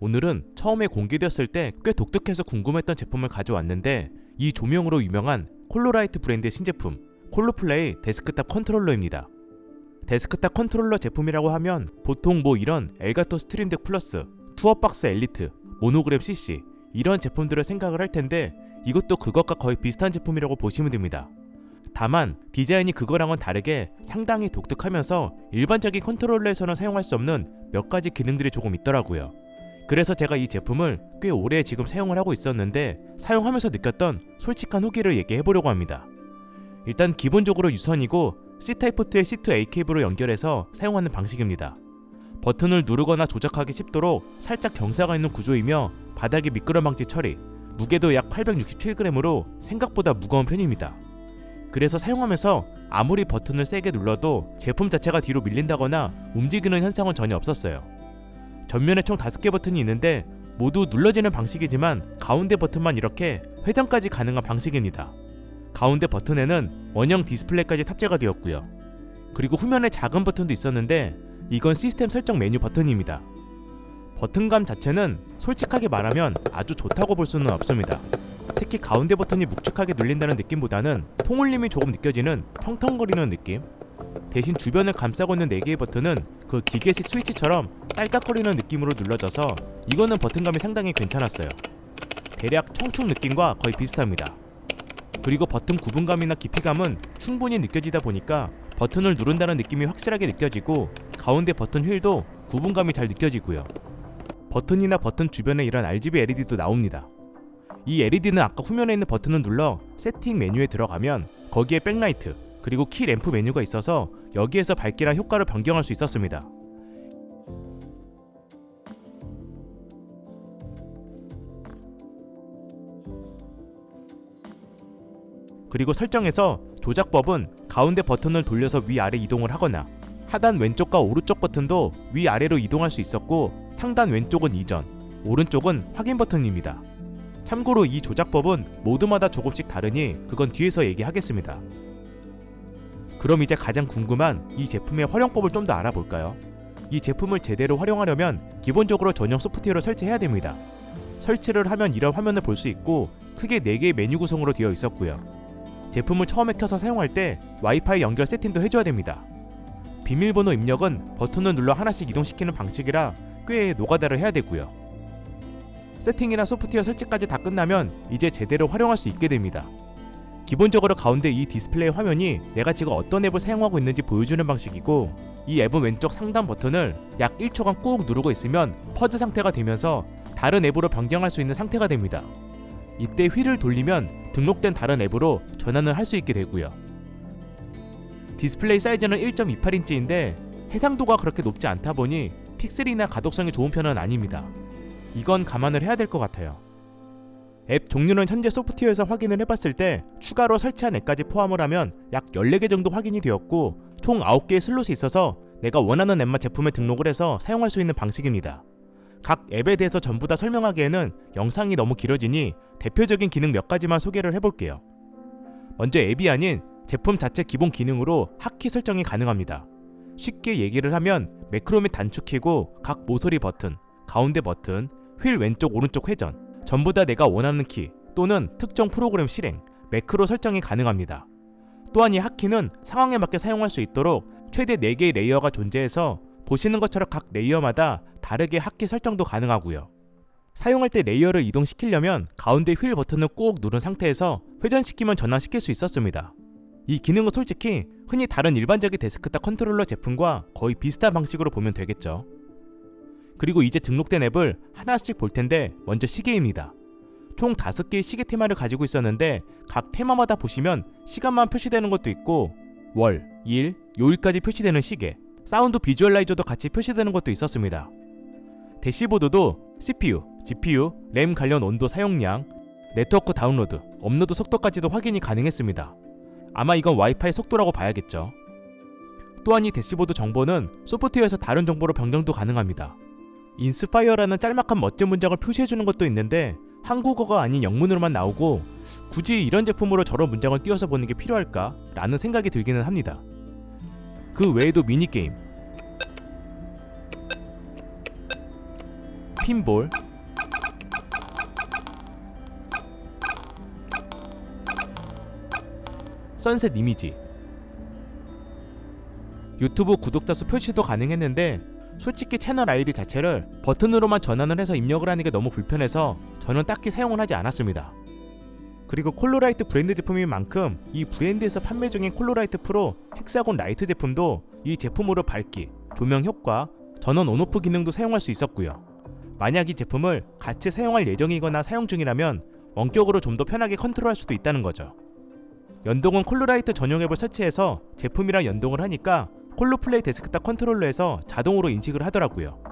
오늘은 처음에 공개되었을 때 꽤 독특해서 궁금했던 제품을 가져왔는데 이 조명으로 유명한 콜로라이트 브랜드의 신제품 콜로플레이 데스크탑 컨트롤러입니다. 데스크탑 컨트롤러 제품이라고 하면 보통 뭐 이런 엘가토 스트림덱 플러스, 투어박스 엘리트, 모노그램 CC 이런 제품들을 생각을 할 텐데 이것도 그것과 거의 비슷한 제품이라고 보시면 됩니다. 다만 디자인이 그거랑은 다르게 상당히 독특하면서 일반적인 컨트롤러에서는 사용할 수 없는 몇 가지 기능들이 조금 있더라고요. 그래서 제가 이 제품을 꽤 오래 지금 사용을 하고 있었는데 사용하면서 느꼈던 솔직한 후기를 얘기해 보려고 합니다. 일단 기본적으로 유선이고 C타입 포트에 C2A 케이블을 연결해서 사용하는 방식입니다. 버튼을 누르거나 조작하기 쉽도록 살짝 경사가 있는 구조이며 바닥이 미끄럼 방지 처리, 무게도 약 867g으로 생각보다 무거운 편입니다. 그래서 사용하면서 아무리 버튼을 세게 눌러도 제품 자체가 뒤로 밀린다거나 움직이는 현상은 전혀 없었어요. 전면에 총 5개 버튼이 있는데 모두 눌러지는 방식이지만 가운데 버튼만 이렇게 회전까지 가능한 방식입니다. 가운데 버튼에는 원형 디스플레이까지 탑재가 되었고요. 그리고 후면에 작은 버튼도 있었는데 이건 시스템 설정 메뉴 버튼입니다. 버튼감 자체는 솔직하게 말하면 아주 좋다고 볼 수는 없습니다. 특히 가운데 버튼이 묵직하게 눌린다는 느낌보다는 통울림이 조금 느껴지는 텅텅거리는 느낌. 대신 주변을 감싸고 있는 4개의 버튼은 그 기계식 스위치처럼 딸깍거리는 느낌으로 눌러져서 이거는 버튼감이 상당히 괜찮았어요. 대략 청축 느낌과 거의 비슷합니다. 그리고 버튼 구분감이나 깊이감은 충분히 느껴지다 보니까 버튼을 누른다는 느낌이 확실하게 느껴지고 가운데 버튼 휠도 구분감이 잘 느껴지고요. 버튼이나 버튼 주변에 이런 RGB LED도 나옵니다. 이 LED는 아까 후면에 있는 버튼을 눌러 세팅 메뉴에 들어가면 거기에 백라이트 그리고 키 램프 메뉴가 있어서 여기에서 밝기랑 효과를 변경할 수 있었습니다. 그리고 설정에서 조작법은 가운데 버튼을 돌려서 위아래 이동을 하거나 하단 왼쪽과 오른쪽 버튼도 위아래로 이동할 수 있었고 상단 왼쪽은 이전, 오른쪽은 확인 버튼입니다. 참고로 이 조작법은 모두마다 조금씩 다르니 그건 뒤에서 얘기하겠습니다. 그럼 이제 가장 궁금한 이 제품의 활용법을 좀 더 알아볼까요? 이 제품을 제대로 활용하려면 기본적으로 전용 소프트웨어를 설치해야 됩니다. 설치를 하면 이런 화면을 볼 수 있고 크게 4개의 메뉴 구성으로 되어 있었고요. 제품을 처음에 켜서 사용할 때 와이파이 연결 세팅도 해줘야 됩니다. 비밀번호 입력은 버튼을 눌러 하나씩 이동시키는 방식이라 꽤 노가다를 해야 되고요. 세팅이나 소프트웨어 설치까지 다 끝나면 이제 제대로 활용할 수 있게 됩니다. 기본적으로 가운데 이 디스플레이 화면이 내가 지금 어떤 앱을 사용하고 있는지 보여주는 방식이고 이 앱은 왼쪽 상단 버튼을 약 1초간 꾹 누르고 있으면 퍼즈 상태가 되면서 다른 앱으로 변경할 수 있는 상태가 됩니다. 이때 휠을 돌리면 등록된 다른 앱으로 전환을 할 수 있게 되고요. 디스플레이 사이즈는 1.28인치인데 해상도가 그렇게 높지 않다 보니 픽셀이나 가독성이 좋은 편은 아닙니다. 이건 감안을 해야 될 것 같아요. 앱 종류는 현재 소프트웨어에서 확인을 해봤을 때 추가로 설치한 앱까지 포함을 하면 약 14개 정도 확인이 되었고 총 9개의 슬롯이 있어서 내가 원하는 앱만 제품에 등록을 해서 사용할 수 있는 방식입니다. 각 앱에 대해서 전부 다 설명하기에는 영상이 너무 길어지니 대표적인 기능 몇 가지만 소개를 해볼게요. 먼저 앱이 아닌 제품 자체 기본 기능으로 하키 설정이 가능합니다. 쉽게 얘기를 하면 매크로 및 단축키고 각 모서리 버튼, 가운데 버튼, 휠 왼쪽 오른쪽 회전 전부 다 내가 원하는 키 또는 특정 프로그램 실행, 매크로 설정이 가능합니다. 또한 이 하키는 상황에 맞게 사용할 수 있도록 최대 4개의 레이어가 존재해서 보시는 것처럼 각 레이어마다 다르게 하키 설정도 가능하고요. 사용할 때 레이어를 이동시키려면 가운데 휠 버튼을 꾹 누른 상태에서 회전시키면 전환시킬 수 있었습니다. 이 기능은 솔직히 흔히 다른 일반적인 데스크탑 컨트롤러 제품과 거의 비슷한 방식으로 보면 되겠죠. 그리고 이제 등록된 앱을 하나씩 볼 텐데 먼저 시계입니다. 총 5개의 시계 테마를 가지고 있었는데 각 테마마다 보시면 시간만 표시되는 것도 있고 월, 일, 요일까지 표시되는 시계, 사운드 비주얼라이저도 같이 표시되는 것도 있었습니다. 대시보드도 CPU, GPU, 램 관련 온도 사용량, 네트워크 다운로드, 업로드 속도까지도 확인이 가능했습니다. 아마 이건 와이파이 속도라고 봐야겠죠. 또한 이 대시보드 정보는 소프트웨어에서 다른 정보로 변경도 가능합니다. 인스파이어라는 짤막한 멋진 문장을 표시해주는 것도 있는데 한국어가 아닌 영문으로만 나오고 굳이 이런 제품으로 저런 문장을 띄워서 보는 게 필요할까? 라는 생각이 들기는 합니다. 그 외에도 미니게임. 핀볼. 선셋 이미지. 유튜브 구독자 수 표시도 가능했는데 솔직히 채널 아이디 자체를 버튼으로만 전환을 해서 입력을 하는 게 너무 불편해서 저는 딱히 사용을 하지 않았습니다. 그리고 콜로라이트 브랜드 제품인 만큼 이 브랜드에서 판매 중인 콜로라이트 프로 헥사곤 라이트 제품도 이 제품으로 밝기, 조명 효과, 전원 온오프 기능도 사용할 수 있었고요. 만약 이 제품을 같이 사용할 예정이거나 사용 중이라면 원격으로 좀 더 편하게 컨트롤할 수도 있다는 거죠. 연동은 콜로라이트 전용 앱을 설치해서 제품이랑 연동을 하니까 콜로플레이 데스크탑 컨트롤러에서 자동으로 인식을 하더라고요.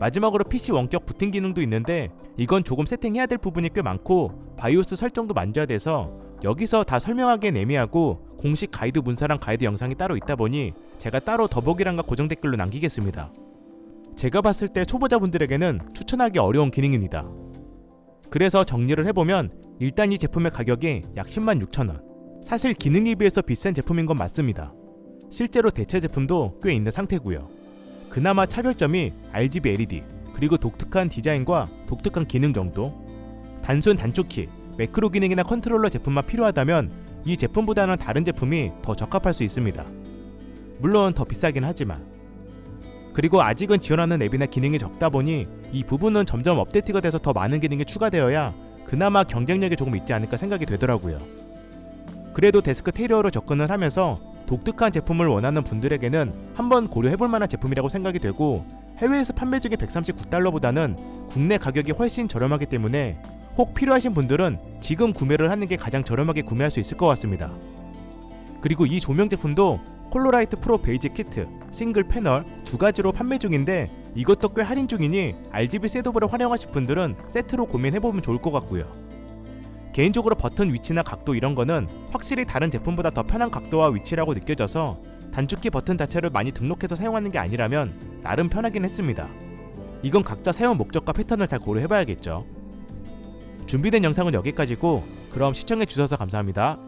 마지막으로 PC 원격 부팅 기능도 있는데 이건 조금 세팅해야 될 부분이 꽤 많고 바이오스 설정도 만져야 돼서 여기서 다 설명하기엔 애매하고 공식 가이드 문서랑 가이드 영상이 따로 있다 보니 제가 따로 더보기란과 고정 댓글로 남기겠습니다. 제가 봤을 때 초보자분들에게는 추천하기 어려운 기능입니다. 그래서 정리를 해보면 일단 이 제품의 가격이 약 10만 6천원 사실 기능에 비해서 비싼 제품인 건 맞습니다. 실제로 대체 제품도 꽤 있는 상태고요. 그나마 차별점이 RGB LED 그리고 독특한 디자인과 독특한 기능 정도. 단순 단축키, 매크로 기능이나 컨트롤러 제품만 필요하다면 이 제품보다는 다른 제품이 더 적합할 수 있습니다. 물론 더 비싸긴 하지만. 그리고 아직은 지원하는 앱이나 기능이 적다 보니 이 부분은 점점 업데이트가 돼서 더 많은 기능이 추가되어야 그나마 경쟁력이 조금 있지 않을까 생각이 되더라고요. 그래도 데스크 테리어로 접근을 하면서 독특한 제품을 원하는 분들에게는 한번 고려해볼 만한 제품이라고 생각이 되고 해외에서 판매 중인 139달러보다는 국내 가격이 훨씬 저렴하기 때문에 혹 필요하신 분들은 지금 구매를 하는 게 가장 저렴하게 구매할 수 있을 것 같습니다. 그리고 이 조명 제품도 콜로라이트 프로 베이지 키트, 싱글 패널 두 가지로 판매 중인데 이것도 꽤 할인 중이니 RGB 셋업을 활용하실 분들은 세트로 고민해보면 좋을 것 같고요. 개인적으로 버튼 위치나 각도 이런 거는 확실히 다른 제품보다 더 편한 각도와 위치라고 느껴져서 단축키 버튼 자체를 많이 등록해서 사용하는 게 아니라면 나름 편하긴 했습니다. 이건 각자 사용 목적과 패턴을 잘 고려해봐야겠죠. 준비된 영상은 여기까지고 그럼 시청해주셔서 감사합니다.